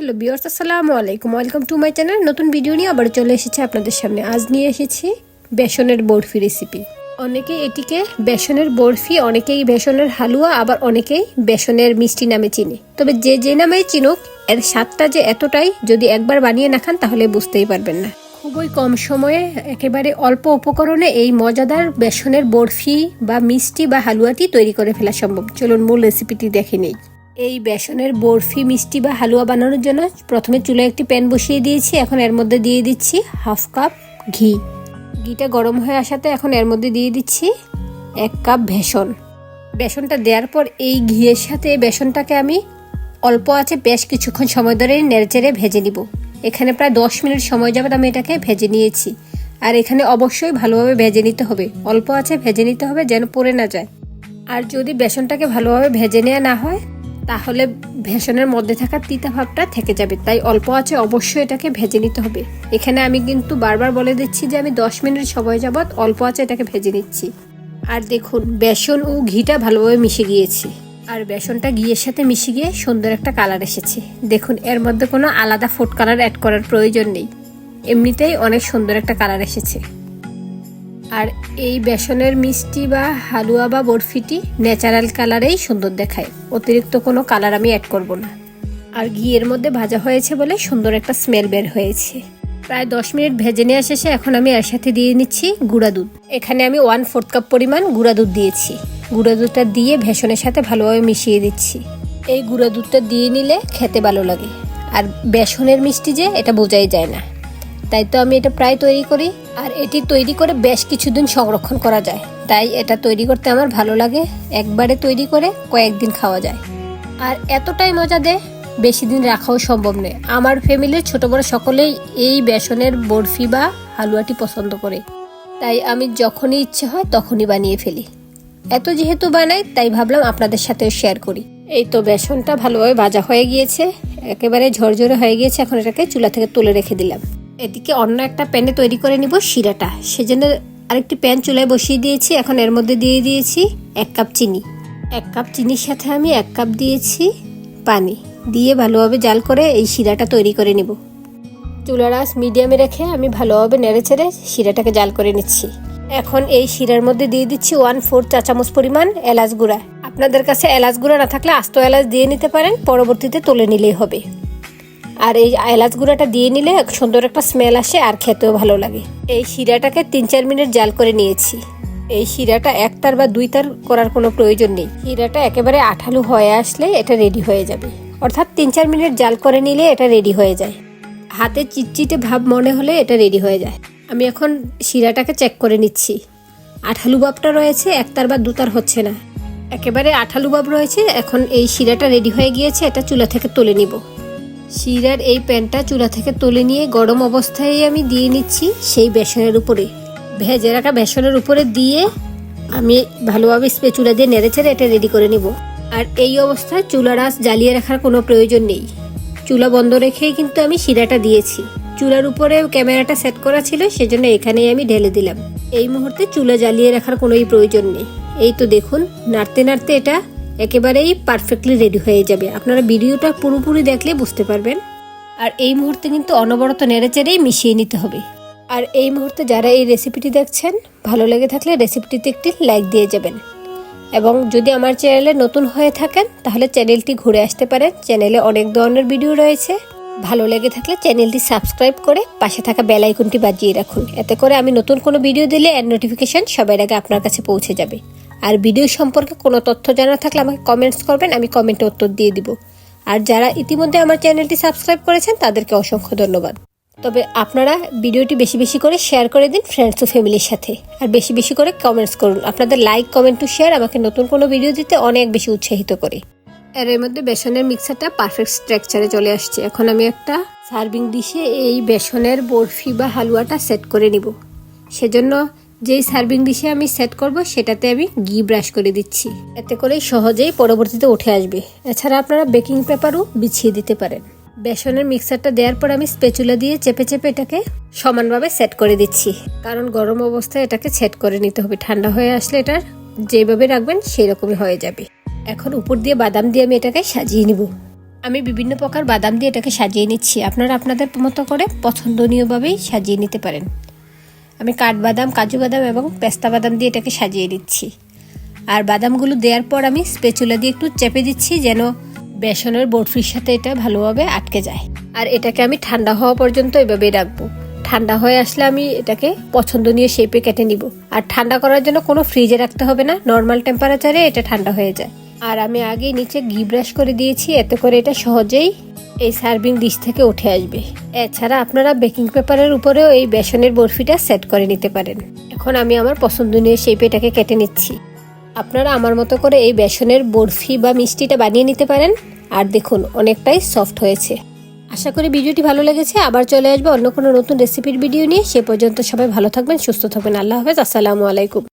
Hello viewers আসসালামু আলাইকুম। Welcome to my channel নতুন ভিডিও নিয়ে আবার চলে এসেছি আপনাদের সামনে। আজ নিয়ে এসেছি বেসনের বরফি রেসিপি অনেকে এটিকে বেসনের বরফি, অনেকেই বেসনের হালুয়া, আবার অনেকেই বেসনের মিষ্টি নামে চিনে। তবে যে যে নামেই চিনুক, এর স্বাদটা যে এতটাই, যদি একবার বানিয়ে না খান, তাহলে বুঝতেই পারবেন না। খুবই কম সময়ে, একেবারে অল্প উপকরণে এই মজাদার বেসনের বরফি বা মিষ্টি বা হালুয়াটি তৈরি করে ফেলা সম্ভব। চলুন মূল রেসিপিটি দেখে নেই। এই বেসনের বরফি মিষ্টি বা হালুয়া বানানোর জন্য প্রথমে চুলে একটি প্যান বসিয়ে দিয়েছি। এখন এর মধ্যে দিয়ে দিচ্ছি হাফ কাপ ঘি। ঘিটা গরম হয়ে আসাতে এখন এর মধ্যে দিয়ে দিচ্ছি এক কাপ বেসন। বেসনটা দেওয়ার পর এই ঘিয়ের সাথে বেসনটাকে আমি অল্প আছে বেশ কিছুক্ষণ সময় ধরে নেড়েচেড়ে ভেজে নিব। এখানে প্রায় দশ মিনিট সময় যাবে আমি এটাকে ভেজে নিয়েছি। আর এখানে অবশ্যই ভালোভাবে ভেজে নিতে হবে। অল্প আছে ভেজে নিতে হবে যেন পড়ে না যায়। আর যদি বেসনটাকে ভালোভাবে ভেজে নেওয়া না হয় তাহলে বেসনের মধ্যে থাকা তিতা ভাবটা থেকে যাবে। তাই অল্প আছে, অবশ্যই এটাকে ভেজে নিতে হবে। এখানে আমি কিন্তু বারবার বলে দিচ্ছি যে আমি দশ মিনিট সময় যাবৎ অল্প আছে এটাকে ভেজে নিচ্ছি। আর দেখুন, বেসন ও ঘিটা ভালোভাবে মিশে গিয়েছে। আর বেসনটা ঘিয়ের সাথে মিশে গিয়ে সুন্দর একটা কালার এসেছে। দেখুন, এর মধ্যে কোনো আলাদা ফুড কালার অ্যাড করার প্রয়োজন নেই। এমনিতেই অনেক সুন্দর একটা কালার এসেছে। আর এই বেসনের মিষ্টি বা হালুয়া বা বরফিটি ন্যাচারাল কালারেই সুন্দর দেখায়। অতিরিক্ত কোনো কালার আমি অ্যাড করব না। আর ঘিয়ের মধ্যে ভাজা হয়েছে বলে সুন্দর একটা স্মেল বের হয়েছে। প্রায় দশ মিনিট ভেজে নেওয়া শেষে এখন আমি এর সাথে দিয়ে নিচ্ছি গুঁড়া দুধ। এখানে আমি ওয়ান ফোর্থ কাপ পরিমাণ গুঁড়া দুধ দিয়েছি। গুঁড়া দুধটা দিয়ে ভেসনের সাথে ভালোভাবে মিশিয়ে দিচ্ছি। এই গুঁড়া দুধটা দিয়ে নিলে খেতে ভালো লাগে। আর বেসনের মিষ্টি যে, এটা বোঝাই যায় না। তাই তো আমি এটা প্রায় তৈরি করি, আর এটি তৈরি করে বেশ কিছুদিন সংরক্ষণ করা যায়। তাই এটা তৈরি করতে আমার ভালো লাগে, একবারে তৈরি করে কয়েকদিন খাওয়া যায়। আর এতটাই মজা দেয় বেশি দিন রাখাও সম্ভব নয়। আমার ফ্যামিলির ছোট বড় সকলেই এই বেসনের বরফি বা হালুয়াটি পছন্দ করে। তাই আমি যখনই ইচ্ছে হয় তখনই বানিয়ে ফেলি। এত যেহেতু বানাই, তাই ভাবলাম আপনাদের সাথেও শেয়ার করি। এই তো বেসনটা ভালোভাবে ভাজা হয়ে গিয়েছে, একেবারে ঝরঝরে হয়ে গিয়েছে, এখন এটাকে চুলা থেকে তুলে রেখে দিলাম। এদিকে অন্য একটা প্যানে তৈরি করে নিব শিরাটা। সেজন্য আরেকটি প্যান চুলায় বসিয়ে দিয়েছি। এখন এর মধ্যে দিয়ে দিয়েছি এক কাপ চিনি। এক কাপ চিনির সাথে আমি এক কাপ দিয়েছি পানি। দিয়ে ভালোভাবে জাল করে এই শিরাটা তৈরি করে নিব। চুলার আঁচ মিডিয়ামে রেখে আমি ভালোভাবে নেড়ে ছেড়ে শিরাটাকে জাল করে নিচ্ছি। এখন এই শিরার মধ্যে দিয়ে দিচ্ছি ওয়ান ফোর চা চামচ পরিমাণ এলাচ গুঁড়া। আপনাদের কাছে এলাচ গুঁড়া না থাকলে আস্ত এলাচ দিয়ে নিতে পারেন, পরবর্তীতে তুলে নিলেই হবে। আর এই এলাচ গুঁড়াটা দিয়ে নিলে সুন্দর একটা স্মেল আসে আর খেতেও ভালো লাগে। এই শিরাটাকে তিন চার মিনিট জাল করে নিয়েছি। এই শিরাটা একতার বা দুই তার করার কোনো প্রয়োজন নেই। শিরাটা একেবারে আঠালু হয়ে আসলে এটা রেডি হয়ে যাবে। অর্থাৎ তিন চার মিনিট জাল করে নিলে এটা রেডি হয়ে যায়। হাতে চিটচিটে ভাব মনে হলে এটা রেডি হয়ে যায়। আমি এখন শিরাটাকে চেক করে নিচ্ছি। আঠালু ভাবটা রয়েছে, একতার বা দুতার হচ্ছে না। একেবারে আঠালু ভাব রয়েছে, এখন এই শিরাটা রেডি হয়ে গিয়েছে, এটা চুলা থেকে তুলে নিব। শিরার এই প্যানটা চুলা থেকে তুলে নিয়ে গরম অবস্থায় আমি দিয়ে নিচ্ছি সেই বেসনের উপরে। ভেজে রাখা বেসনের উপরে দিয়ে আমি ভালোভাবে স্পেচুলা দিয়ে নেড়ে ছেড়ে এটা রেডি করে নিব। আর এই অবস্থায় চুলার আঁচ জ্বালিয়ে রাখার কোনো প্রয়োজন নেই। চুলা বন্ধ রেখেই কিন্তু আমি শিরাটা দিয়েছি। চুলার উপরে ক্যামেরাটা সেট করা ছিল, সেজন্য এখানেই আমি ঢেলে দিলাম। এই মুহূর্তে চুলা জ্বালিয়ে রাখার কোনোই প্রয়োজন নেই। এই তো দেখুন, নাড়তে নাড়তে এটা একেবারেই পারফেক্টলি রেডি হয়ে যাবে। আপনারা ভিডিওটা পুরোপুরি দেখলে বুঝতে পারবেন। আর এই মুহূর্তে কিন্তু অনবরত নেড়েচেড়েই মিশিয়ে নিতে হবে। আর এই মুহূর্তে যারা এই রেসিপিটি দেখছেন, ভালো লেগে থাকলে রেসিপিটিতে একটি লাইক দিয়ে যাবেন। এবং যদি আমার চ্যানেলে নতুন হয়ে থাকেন, তাহলে চ্যানেলটি ঘুরে আসতে পারেন। চ্যানেলে অনেক ধরনের ভিডিও রয়েছে। ভালো লেগে থাকলে চ্যানেলটি সাবস্ক্রাইব করে পাশে থাকা বেল আইকনটি বাজিয়ে রাখুন। এতে করে আমি নতুন কোনো ভিডিও দিলে নোটিফিকেশন সবার আগে আপনার কাছে পৌঁছে যাবে। আর ভিডিও সম্পর্কে কোনো তথ্য জানা থাকলে আমাকে কমেন্টস করবেন, আমি কমেন্টে উত্তর দিয়ে দিব। আর যারা ইতিমধ্যে আমার চ্যানেলটি সাবস্ক্রাইব করেছেন, তাদেরকে অসংখ্য ধন্যবাদ। তবে আপনারা ভিডিওটি বেশি বেশি করে শেয়ার করে দিন ফ্রেন্ডস ও ফ্যামিলির সাথে। আর বেশি বেশি করে কমেন্টস করুন। আপনাদের লাইক কমেন্ট টু শেয়ার আমাকে নতুন কোনো ভিডিও দিতে অনেক বেশি উৎসাহিত করে। আর এর মধ্যে বেসনের মিক্সারটা পারফেক্ট স্ট্রাকচারে চলে আসছে। এখন আমি একটা সার্ভিং ডিশে এই বেসনের বরফি বা হালুয়াটা সেট করে নিব। সেজন্য যেই সার্ভিং ডিশে আমি সেট করব, সেটাতে আমি ঘি ব্রাশ করে দিচ্ছি। এতে করে সহজেই পরবর্তীতে উঠে আসবে। এছাড়া আপনারা বেকিং পেপারও বিছিয়ে দিতে পারেন। বেসনের মিক্সারটা দেওয়ার পর আমি স্পেচুলা দিয়ে চেপে চেপে এটাকে সমানভাবে সেট করে দিচ্ছি। কারণ গরম অবস্থায় এটাকে সেট করে নিতে হবে। ঠান্ডা হয়ে আসলে এটার যেভাবে রাখবেন সেই রকমই হয়ে যাবে। এখন উপর দিয়ে বাদাম দিয়ে আমি এটাকে সাজিয়ে নিব। আমি বিভিন্ন প্রকার বাদাম দিয়ে এটাকে সাজিয়ে নিচ্ছি। আপনারা আপনাদের মতো করে পছন্দনীয়ভাবেই সাজিয়ে নিতে পারেন। আমি কাঠবাদাম, কাজু বাদাম এবং পেস্তা বাদাম দিয়ে এটাকে সাজিয়ে দিচ্ছি। আর বাদামগুলো দেওয়ার পর আমি স্পেচুলা দিয়ে একটু চেপে দিচ্ছি যেন বেসনের বরফির সাথে এটা ভালোভাবে আটকে যায়। আর এটাকে আমি ঠান্ডা হওয়া পর্যন্ত এভাবেই রাখব। ঠান্ডা হয়ে আসলে আমি এটাকে পছন্দনীয় শেপে কেটে নিব। আর ঠান্ডা করার জন্য কোনো ফ্রিজে রাখতে হবে না। নর্মাল টেম্পারেচারে এটা ঠান্ডা হয়ে যায়। আর আমি আগে নিচে ঘি ব্রাশ করে দিয়েছি, এত করে এটা সহজেই এই সার্ভিং ডিশ থেকে উঠে আসবে। এছাড়া আপনারা বেকিং পেপারের উপরেও এই বেসনের বরফিটা সেট করে নিতে পারেন। এখন আমি আমার পছন্দনীয় শেপে এটাকে কেটে নিচ্ছি। আপনারা আমার মতো করে এই বেসনের বরফি বা মিষ্টিটা বানিয়ে নিতে পারেন। আর দেখুন, অনেকটাই সফট হয়েছে। আশা করি ভিডিওটি ভালো লেগেছে। আবার চলে আসবে অন্য কোনো নতুন রেসিপির ভিডিও নিয়ে। সে পর্যন্ত সবাই ভালো থাকবেন, সুস্থ থাকবেন। আল্লাহ হাফেজ। আসসালামু আলাইকুম।